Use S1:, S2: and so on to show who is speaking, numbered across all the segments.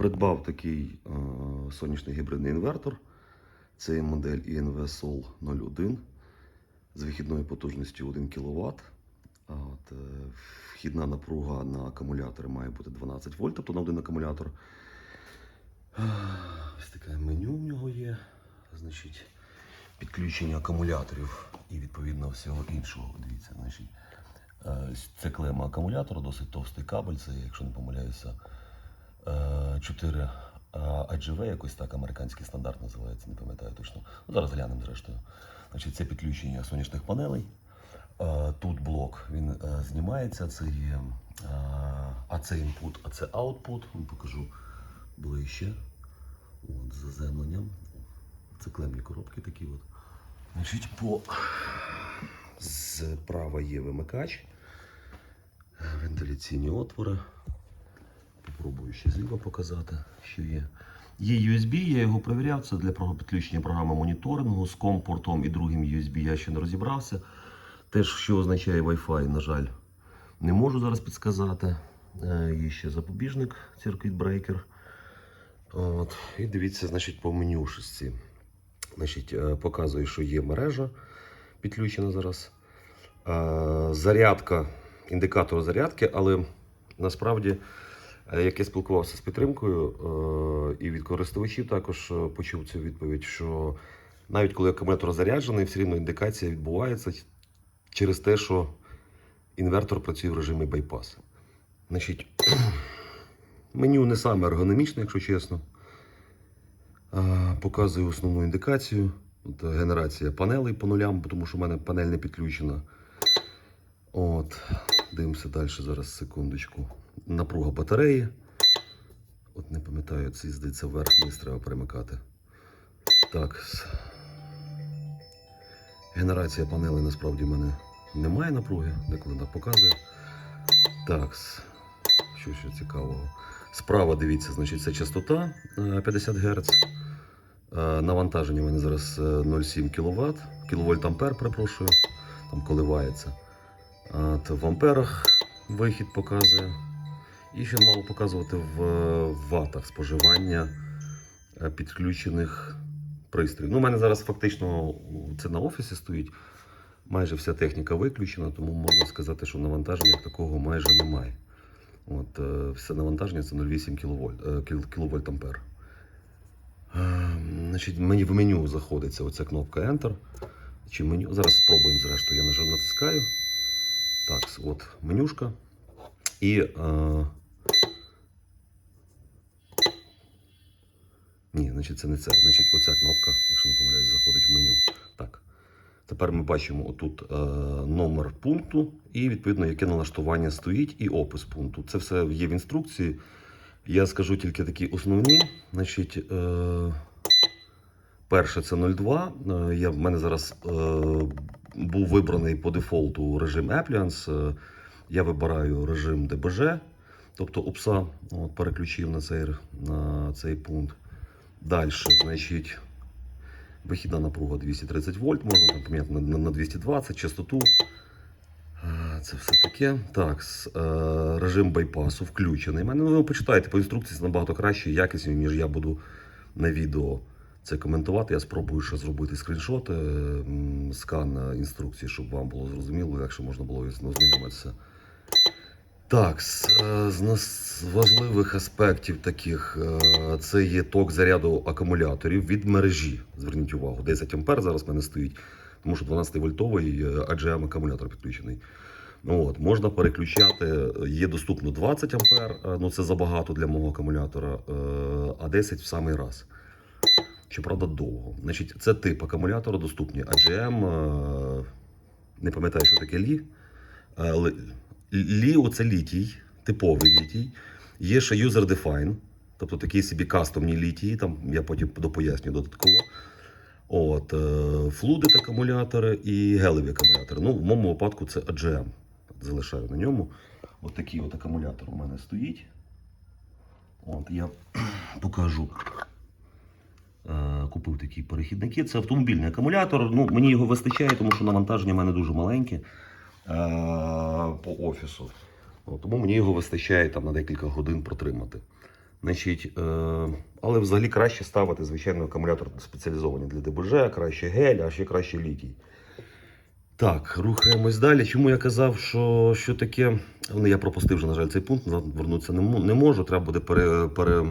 S1: Придбав такий е, сонячний гібридний інвертор. Це модель INV Sol 01 з вихідною потужністю 1 кВт. От, е, вхідна напруга на акумулятори має бути 12 вольт, тобто на один акумулятор. Ось таке меню в нього є. Значить, підключення акумуляторів і відповідно всього іншого. Дивіться, значить, е, це клема акумулятора, досить товстий кабель, це, якщо не помиляюся, 4 AGV, якось так американський стандарт називається, не пам'ятаю точно. Ну, зараз глянемо зрештою. Значить, це підключення сонячних панелей. Е, Тут блок він е, знімається, це є, е, а це інпут, а це аутпут. Покажу ближче. От, з заземленням. Це клемні коробки такі от. Значить, по справа є вимикач, вентиляційні отвори. Попробую ще зліва показати, що є. Є USB, я його перевіряв. Це для підключення програми моніторингу з компортом і другим USB я ще не розібрався. Теж, що означає Wi-Fi, на жаль, не можу зараз підсказати. Е, Є ще запобіжник, Circuit Breaker. От. І дивіться, значить, по менюшці. Значить, е, показує, що є мережа підключена зараз. Е, Зарядка, індикатор зарядки, але насправді, як я спілкувався з підтримкою е, і від користувачів, також е, почув цю відповідь, що навіть коли акумулятор заряджений, все рівно індикація відбувається через те, що інвертор працює в режимі байпас. Значить, меню не саме ергономічне, якщо чесно. Показую основну індикацію. От, генерація панелей по нулям, тому що в мене панель не підключена. От, дивимося далі зараз секундочку. Напруга батареї. От не пам'ятаю, це здається вверх вниз треба перемикати. Так. Генерація панелей насправді в мене немає напруги, деколи так показує. Так, що ще цікавого. Справа дивіться, значить, це частота е, 50 Гц. Е, Навантаження в мене зараз е, 0,7 кВт, кВт ампер, перепрошую, там коливається. От, в амперах вихід показує. І ще мало показувати в ватах споживання е, підключених пристроїв. Ну, у мене зараз фактично це на офісі стоїть. Майже вся техніка виключена, тому можна сказати, що навантаження як такого майже немає. От, е, все навантаження це 0,8 кВт, кВт ампер. Е, Значить, мені в меню заходиться оця кнопка Enter. Чи меню? Зараз спробуємо зрештою. Я натискаю. Так, от менюшка. І. Е... Ні, значить, це не це. Значить, оця кнопка, якщо не помиляюсь, заходить в меню. Так. Тепер ми бачимо отут е, номер пункту і відповідно яке налаштування стоїть, і опис пункту. Це все є в інструкції. Я скажу тільки такі основні. Значить, е, перше це 02. Е, я, в мене зараз е, був вибраний по дефолту режим Appliance. Е, я вибираю режим DBG, тобто UPSA, от, переключив на цей, на цей пункт. Далі, значить, вихідна напруга 230 вольт, можна там поміняти на, на, на 220 частоту. Е, Це все таке. Так, е, режим байпасу включений. Мене ну, ви почитайте по інструкції, це набагато краще і якісніше, ніж я буду на відео це коментувати. Я спробую ще зробити скріншоти, м, скан е, інструкції, щоб вам було зрозуміло, якщо можна було ознайомитися. Так, з, е, з важливих аспектів таких е, це є ток заряду акумуляторів від мережі. Зверніть увагу, 10 ампер зараз в мене стоїть, тому що 12-вольтовий е, AGM акумулятор підключений. Ну, от, можна переключати, е, є доступно 20 ампер, е, ну це забагато для мого акумулятора, е, а 10 в самий раз. Щоправда, довго. Значить, це тип акумулятора доступні. AGM, е, не пам'ятаю, що таке лі. Е, Лі це літій, типовий літій. Є ще user define, тобто такі собі кастомні літії, там я потім допоясню додатково. От, е, флудит акумулятори і гелеві акумулятори. Ну, в моєму випадку це AGM. Залишаю на ньому. От такий от акумулятор у мене стоїть. От, я покажу. Е, Купив такі перехідники. Це автомобільний акумулятор. Ну, мені його вистачає, тому що навантаження в мене дуже маленьке е, по офісу. Тому мені його вистачає там, на декілька годин протримати. Значить, е, але взагалі краще ставити, звичайно, акумулятор спеціалізований для ДБЖ, краще гель, а ще краще літій. Так, рухаємось далі. Чому я казав, що, що таке. Ну, я пропустив вже, на жаль, цей пункт, вернутися не, не можу. Треба буде пере, пере,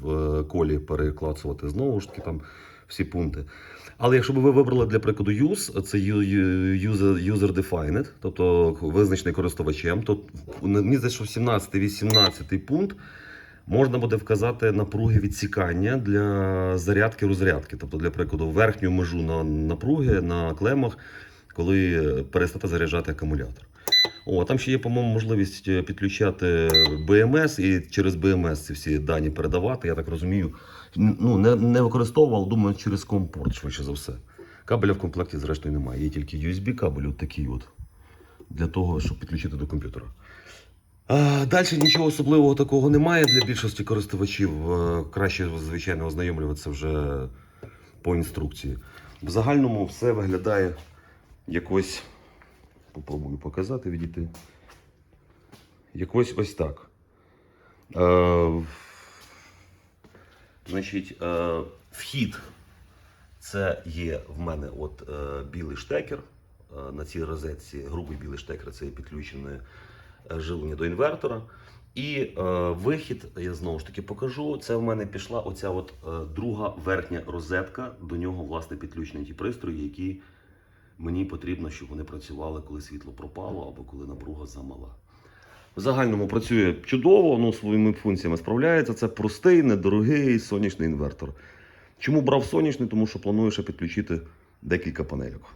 S1: в е, колі переклацувати знову ж таки там всі пункти. Але якщо б ви вибрали для прикладу use, це ю- ю- user, user defined, тобто визначений користувачем, то мені здається, що в 17-18 пункт можна буде вказати напруги відсікання для зарядки розрядки. Тобто, для прикладу, верхню межу на напруги на клемах, коли перестати заряджати акумулятор. О, там ще є, по-моєму, можливість е, підключати BMS і через BMS ці всі дані передавати. Я так розумію. Ну, не, не використовував, думаю, через компорт, швидше за все. Кабеля в комплекті, зрештою, немає. Є тільки USB кабель, от от, для того, щоб підключити до комп'ютера. Далі нічого особливого такого немає для більшості користувачів. Е, Краще, звичайно, ознайомлюватися вже по інструкції. В загальному все виглядає якось. Попробую показати, відійти. Якось ось так. Е, значить, е, вхід це є в мене от е, білий штекер. Е, на цій розетці грубий білий штекер це є підключене е, живлення до інвертора. І е, вихід, я знову ж таки покажу. Це в мене пішла оця от е, друга верхня розетка. До нього, власне, підключені ті пристрої, які мені потрібно, щоб вони працювали, коли світло пропало або коли напруга замала. В загальному працює чудово, ну, своїми функціями справляється. Це простий, недорогий сонячний інвертор. Чому брав сонячний? Тому що планую ще підключити декілька панельок.